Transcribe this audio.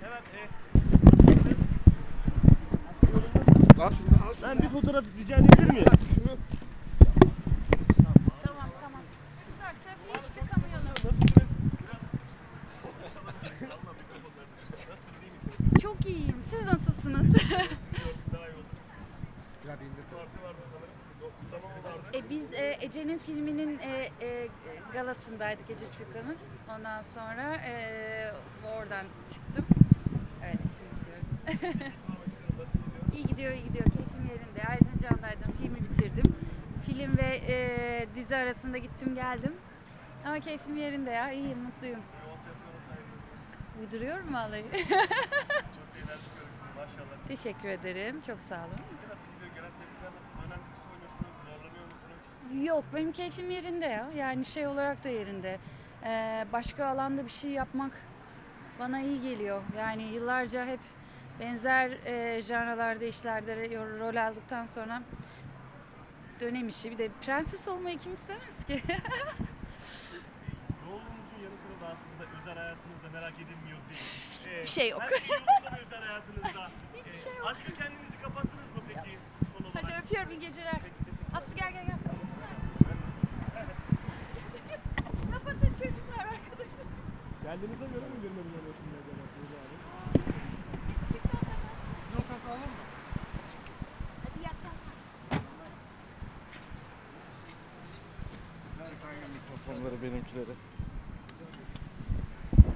Hemen. E, Al şunu al şunu. ben bir fotoğraf rica edebilir miyim? Şunu. Tamam tamam. Kızlar trafiği hiç tıkamıyorum. Nasılsınız? Çok iyiyim. Siz nasılsınız? Daha iyi oldu. Ya bindir. Parti vardı sanırım. Kutlama mı vardı? e, biz e, Ece'nin filminin e, e, galasındaydık Ece Sükan'ın. Ondan sonra e, oradan çıktım. Öyle şimdi gidiyorum. İyi gidiyor iyi gidiyor. Keyfim yerinde. Erzincan'daydım. Filmi bitirdim. Film ve e, dizi arasında gittim geldim. Ama keyfim yerinde ya. İyiyim, mutluyum. Uyduruyorum vallahi. Çok görüyorsunuz maşallah. Teşekkür ederim. Çok sağ olun. Yok benim keyfim yerinde ya. Yani şey olarak da yerinde. Ee, başka alanda bir şey yapmak bana iyi geliyor. Yani yıllarca hep benzer e, janralarda işlerde rol aldıktan sonra dönem işi. Bir de prenses olmayı kim istemez ki? Rolünüzün yanı sıra da aslında özel hayatınızda merak edilmiyor değil. Ee, Hiçbir şey yok. Her şey yolunda özel hayatınızda? Hiçbir Ee, şey yok. Aşkı kendinizi kapattınız mı peki son olarak? Hadi öpüyorum iyi geceler. Aslı gel gel gel. Aslı gel. Kapatın çocuklar arkadaşım. Geldiğinize göre mi görmeniz oluyorsunuz acaba? abi? Sizin o kartı alalım mı? Hadi yapacağım. Mikrofonları benimkileri.